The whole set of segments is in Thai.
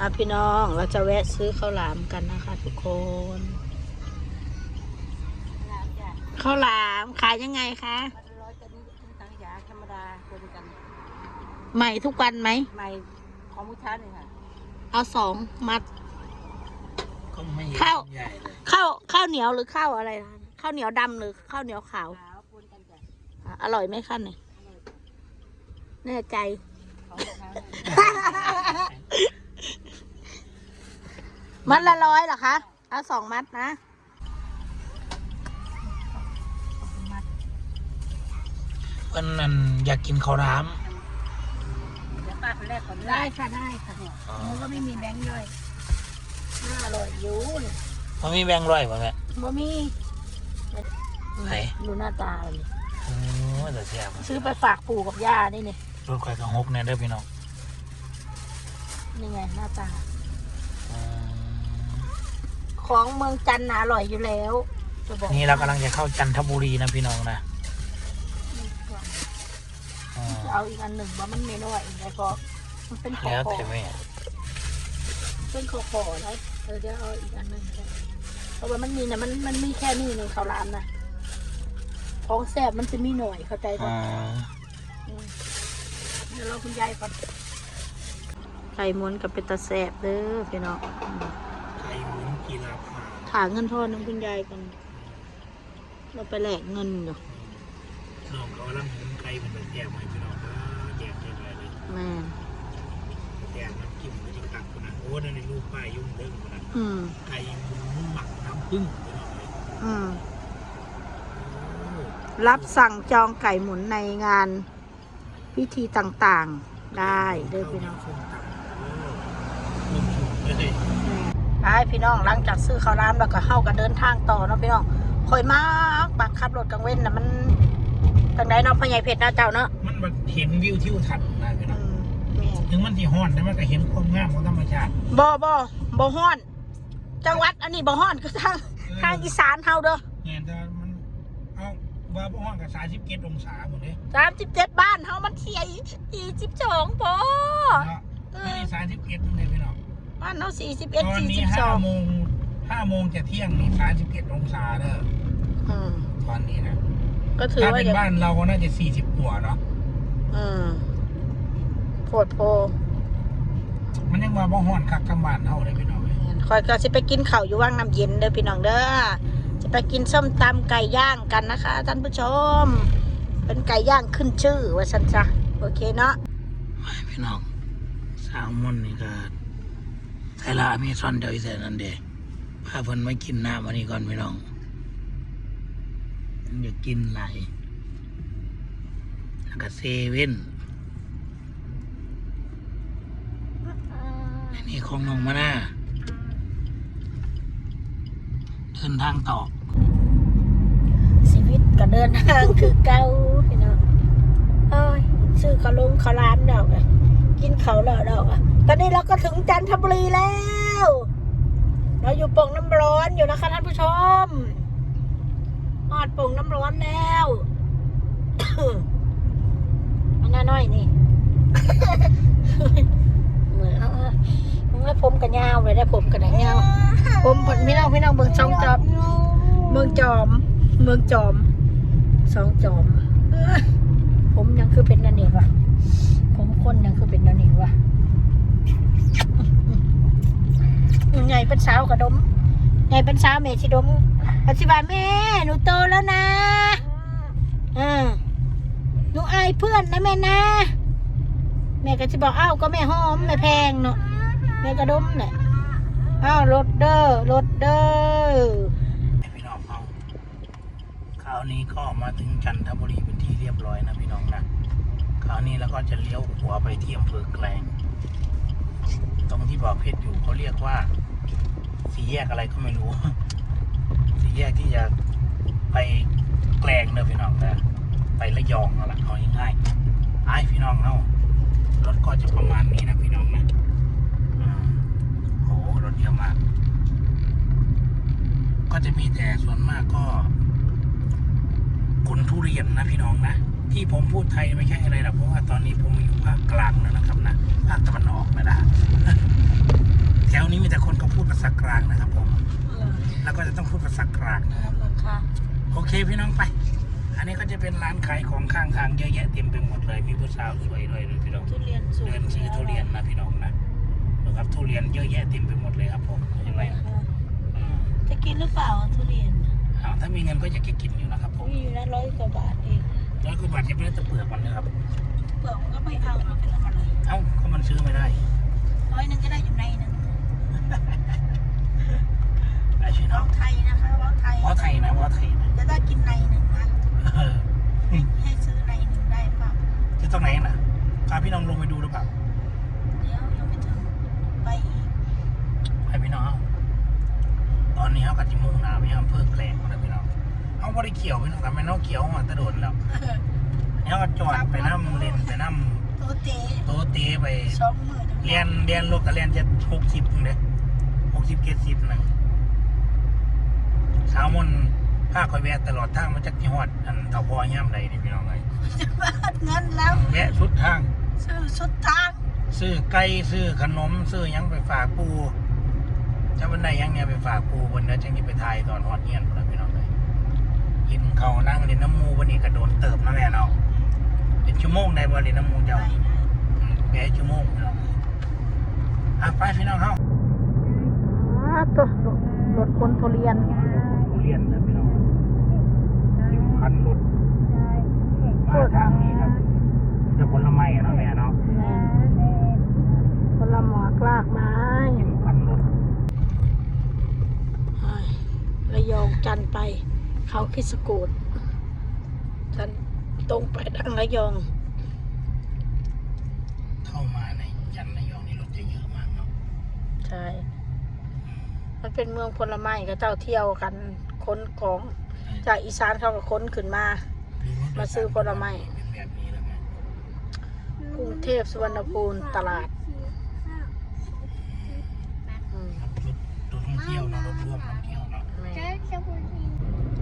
อะพี่น้องเราจะแวะซื้อข้าวหลามกันนะคะทุกคนข้าวหลามขายยังไงคะร้อยกันตังยาธรรมดาคนกันใหม่ทุกวันไหมใหม่ของผู้ชายนี่ค่ะ เอาสองมัดก็ไม่เห็นข้าวใหญ่เลยข้าวข้าวเหนียวหรือข้าวอะไรคะข้าวเหนียวดำหรือข้าวเหนียวขาวขาวปนกันจ้ะอะอร่อยไหมคะเนี่ยแน่ใจ ของผู้ชาย มัดละร้อยเหรอคะ เอาสองมัดนะวันนั้นอยากกินข้าวรามเดี๋ยวป้าคนแรกคนแรได้กค่ะได้ค่ะมันก็ไม่มีแบงค์ย่อยน่าอร่อยอยู่เนี่ยมันมีแบงค์ร้อยป่ะแม่บ่มีไหนดูหน้าตาเลยโอ้แต่แซ่บซื้อไปฝากปู่กับย่านี่นี่รถไฟกับฮกเนี่ยเด้อพี่น้องนี่ไงหน้าตา อืม ของเมืองจันทร์น่ะอร่อยอยู่แล้ว จะบอกนี่เรากำลังจะเข้าจันทบุรีนะพี่น้องนะอืมจะเอาอีกอันหนึ่งว่ามันไม่น้อยอีกแล้วก็มันเป็นขอแล้วขอแต่แม่เป็นขอขอแล้วเออเดี๋ยวเอาอีกอันหนึ่งก็ได้เพราะว่ามันมีนะมันมันมีแค่นี้ในข้าวรามนะของแซ่บมันจะมีหน่อยเข้าใจปะอืมอืมเดี๋ยวเราคุณยายก่อนไข่ม้วนกับเป็นตาแสบเด้อพี่น้องอืมไข่หมุน กีฬาพาถาเงินทอนน้องคุณยายกัน เราไปแลกเงินอยู่น้องเขากำลังหมุนไข่เป็นแบบแซ่บไหมพี่น้องเออแซ่บแซ่บอะไรเลยแม่แซ่บน้ำจิ้มก็จะตักคนนะโอ้นั่นในรูปป้ายยุ่งเรื่องคนนะอืมไก่หมุนหมักน้ำผึ้งพี่น้องเลยอืมโอ้รับสั่งจองไก่หมุนในงานพิธีต่างๆ ได้เด้อพี่น้องส้ม ตำโอ้นุ่มชุ่มเลยไปพี่น้องหลังจากซื้อข้าวรามแล้วก็เข้ากันเดินทางต่อเนาะพี่น้องคอยมากบักขับรถกลางเว้นนะมันทางไหนเนาะพ่อใหญ่เพชรเนาะเจ้าเนาะมันแบบเห็นวิวทิวทัศน์นะพี่อืน้องมแม่ถึงมันที่ห้อนแต่มันก็เห็นความงามของธรรมชาติบ่บ่บ่ฮ้อน จังหวัดอันนี้บ่ฮ้อนก็ทางทางอีสานเฮาเด้อเนี่ยแต่มันเอาว่าบ่ห้อนกับสาสิบเจ็ดองศาหมดเลยสามสิบเจ็ดบ้านเฮามันเสียสี่สิบสองพอเนาะไม่ได้สาสิบเจ็ดเลยพี่น้อง บ้านเฮาสี่สิบตเอ็ดอนสี่นี้สิบสห้าองโมงห้าโมงจะเที่ยงนี่สาสิบเจ็ดองศาเด้ออืมตอนนี้นะก็ถือถ้าว่าเป็นอย่างบ้านเราก็น่าจะสี่สิบกว่าเนาะอืมโพดโพมันยังว่าบ่ห้อนคักกำบ้านเฮาเลยพี่น้องเอ้ยคอยก็สิไปกินข้าวอยู่ว่างน้ำเย็นเด้อพี่น้องเด้อจะไปกินส้มตำไก่ย่างกันนะคะท่านผู้ชม เป็นไก่ย่างขึ้นชื่อว่าฉันจ้ะโอเคเนาะไม่พี่น้องสาวมอนนี่ก็ ไทยละอเมีซอนเดียวอีแต่นั่นเด้พาเพิ่นมากินน้ำอันนี้ก่อนพี่น้องอยากกินไหลายแล้วก็เซเว่นอันนี้ของน้องมาหน้าเดินทางต่อชีวิตก็เดินทางคือเก่าพี่น้องเอ้ยซื้อขาวลงขาวร้านดอกอะกินเขาวแล้วดอกอะ ตอนนี้เราก็ถึงจันทบุรีแล้ว เราอยู่โป่งน้ำร้อนอยู่นะคะท่านผู้ชมหอดโป่งน้ำร้อนแล้วอันน่าน้อยนี่เหมือนเอาเอามึงว่าผมกันยาวเลยได้ผมกันยาวผมพี่น้องพี่น้องเบิ่งช่องจอบเมืองจอม เมืองจอมสองจอมเอ้ยผมยังคือเป็นนันนี่วะผมคนยังคือเป็นนันนี่วะใหญ่ เป็นสาวกระดมใหญ่เป็นสาวเมชิดมอธิบายแม่หนูโตแล้วนะอ่าหนูอายเพื่อนนะแม่นะ แม่ก็จะบอกอ้าวก็แม่หอมแม่แพงเนาะแม่กระดมเนี่ยอ้าวรถเด้อรถเด้อพี่น้องเอาคราวนี้ก็มาถึงจันทบุรีเป็นที่เรียบร้อยนะพี่น้องนะคราวนี้เราก็จะเลี้ยวหัวไปที่อำเภอแกลงตรงที่บ่อเพชรอยู่เขาเรียกว่า สี่แยกอะไรก็ไม่รู้ สี่แยกที่จะไปแกลงเนอะพี่น้องนะไประยองเอาละเอาง่ายๆไอ้พี่น้องเนาะรถก็จะประมาณนี้นะพี่น้องนะโอืมโหรถเยอะมาก ก็จะมีแต่ส่วนมากก็ขนทุเรียนนะพี่น้องนะ ที่ผมพูดไทยไม่ใช่อะไรหรอกเพราะว่าตอนนี้ผมอยู่ภาคกลางแล้วนะครับนะภาคตะวันออกไม่ได้ กลางนะครับผมเออแล้วก็จะต้องพูดภาษากลางนะครับราคาโอเคพี่น้องไป อันนี้ก็จะเป็นร้านขายของข้างทางเยอะแยะเต็มไปหมดเลย มีผู้สาวสวยด้วยเลยพี่น้องทุเรียนสูงเดินซื้อทุเรียนนะพี่น้องนะนะครับทุเรียนเยอะแยะเต็มไปหมดเลยครับผมเห็นไหมอืมจะกินหรือเปล่าทุเรียนอ้าวถ้ามีเงินก็จะกินอยู่นะครับผมมีอยู่นะร้อยกว่าบาทเองร้อยกว่าบาทจะไม่ได้แต่เปลือกมันนะครับเปลือกมันก็ไม่เอาเราไปทำอะไรเอ้าก็มันซื้อไม่ได้ร้อยหนึงก็ได้อยู่ในหนึงไอ้พี่น้ร้อองงไทยนะคะร้องไทยเพราะไทยนะเพราะไทยนะจะได้กินในหนึ่งนะเออให้ซื้อในหนึ่งได้เปล่าจะตรงไหนนะพาพี่น้องลงไปดูหรือเปล่าเดี๋ยวยังไม่ถึงไปอีกไปพี่น้องเอาตอนนี้เขากับจิมุ่งหนาไปยังอำเภอแกลงนะพี่น้องเขาบริเกี่ยวพี่น้องกับแม่น้องเกี่ยวมาตะโดนแล้วเนี่ยก็จอดไปน้ำเล่นไปน้โตเต๋ำโตะเตะไปสองหมื่นเรียนเรียนรถกับเรียนจะหกสิบเลยหกสิบเจ็ดสิบหนึ่ง สาวมนภาคคอยแวะตลอดทางมาจากที่ฮอดอันเต่าพอย่ำใดนี่พี่น้องเลยจะมาเงินแล้วแวะสุดทาง ซื้อสุดทางซื้อไก่ซื้อขนมซื้อหยังไปฝากปูจะวันใดหยังเนี่ยไปฝากปูวันนี้จังนี่ไปถ่ายตอนฮอดเฮียนพุ่นล่ะพี่น้องเลยกินเขาวนั่งเล่นน้ำมูวันนี้กระโดดเติบนะแม่เนาะเป็นชั่วโมงได้บ่เล่นน้ำมูเจ้าได้ได้อืมแปดชั่วโมงพี่น้องอะไปพี่น้องเฮา ตัวรถคนทุเรียน ทุเรียนนะพี่น้องยิมพันรถมาทางนี้ครับมีแต่ผลไม้อะเนาะแม่เนาะคนละหมอกลากไม้ยิมพันรถระยองจันทร์ไป เขาคิดสกูดจันทร์ตรงไปทางระยอง เข้ามาในจันทร์ระยองนี่รถจะเยอะมากเนาะใช่มันเป็นเมืองผลไม้ก็เจ้าเที่ยวกัน ค้นของ จากอีสานเขาก็ค้นขึ้นมา มาซื้อผลไม้เป็นแบบนี้แล้วไงกรุงเทพสุวรรณภูมิตลาดอืมรถรถท่องเที่ยวเนาะรถร่วมท่องเที่ยวเนาะแม่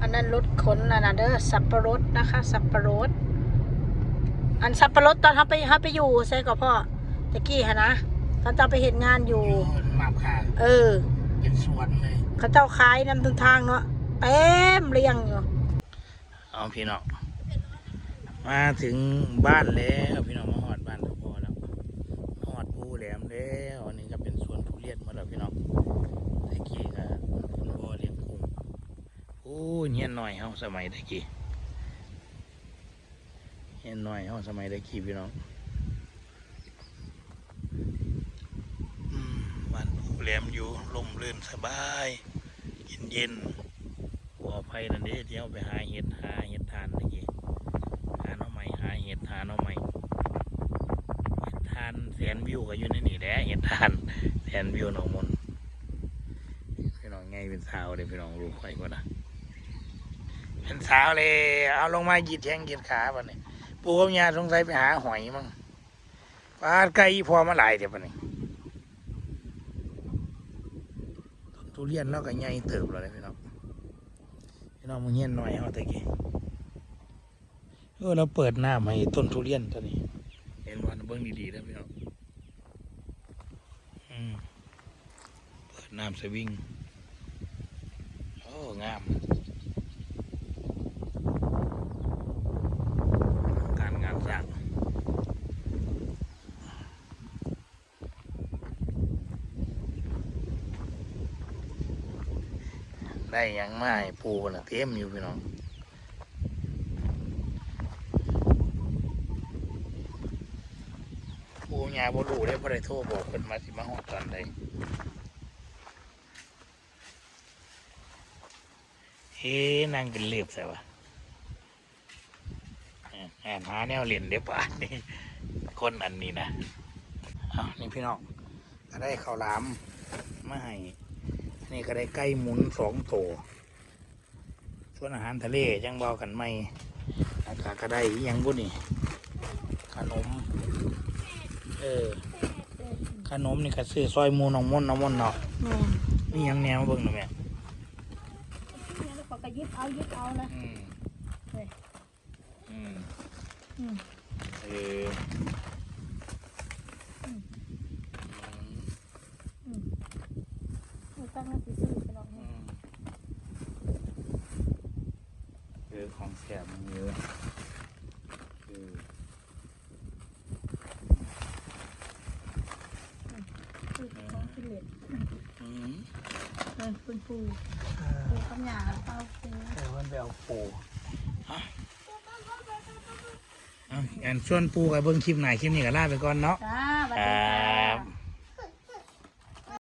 อันนั้นรถขนนะนะเด้อสับปะรดนะคะ สับปะรด อันสับปะรดตอนเขาไปเขาไปอยู่ใช่กับพ่อตะกี้ฮะนะตอนเจ้าไปเห็นงานอยู่อยู่มาบคาเออเป็นสวนเลยเขาเจ้าขายนำทุนทางเนาะ เต็มเรียงอยู่เอาพี่น้องมาถึงบ้านแล้วพี่น้องมาหอดบ้านพอแล้วมาหอดภูแหลมแล้วอันนี้ก็เป็นสวนทุเรียนมาแล้วพี่น้องตะกี้ก็คุณพ่อเลี้ยงกุ้งโอ้เฮียนหน่อยเฮาสมัยตะกี้เฮียนหน่อยเฮาสมัยตะกี้พี่น้องอืมบ้านภูแหลมอยู่ลมลื่นสบาย เย็นเย็น ๆขออภัยนั่นเด้เดี๋ยวไปหาเห็ดหาเห็ดทานตะกี้หาหน่อไม้หาเห็ดหาหน่อไม้เห็ดทานแสนวิวก็อยู่ในนี่แหละเห็ดทานแสนวิวหนองมนพี่น้องไงเป็นสาวเลยพี่น้องรู้ใครก็นะเป็นสาวเลยเอาลงมาหยีดแทงเหยียดขาปะเนี่ยปูกับยาสงสัยไปหาหอยมั้งปลาไก่พอมาหลายเดี๋ยวปะเนี่ยทุเรียนแล้วก็ใหญ่เติบเลยพี่น้อง น้องมึงเฮียนหน่อยเอาตะกี้เออเราเปิดหน้าให้ต้นทุเรียนตัวนี้ เห็นวันเบิ้งดีๆนะพี่น้องเปิดน้ำสวิงโอ้งาม การงานสร้าง ได้ยังไมาให้ปูนะเต็มอยู่พี่น้องปูยาบ่รู้ได้บ่ได้โทรบอกเพิ่นมาสิมาฮอดตอนใดเฮ้นั่งกันเรียบใส่วะแอบหาแนวเล่นเด้ป่านนี่คนอันนี้นะเอานี่พี่น้องก็ได้ข้าวหลามมาให้ นี่ก็ได้ไก่หมุนสองตัวส่วนอาหารทะเลยังเบากันไม่อากาศก็ได้อิหยังบุนี่ขนม เออ ขนมนี่ก็ซื้อซอยหมูน้องมนต์น้องมนต์เนาะแม่นี่ยังแนวเบิ่งหน่อยแม่แล้วก็ยึดเอายึดเอานะอืมเฮ้ยอืมอืมเอออืม แล้วก็ ตั้ง หน้าที่ซื้อไปลองอืมเออของแสบมันเยอะเออซื้อของกินเหล็กอืมเออคุณปูปูคำหยาเป้าปูแต่วันไปเอาปูฮะอะงั้นส่วนปูกับเบิ้งคลิปไหนคลิปนี้ก็ลาไปก่อนเนาะ จ้าบัดครนี้จ้าั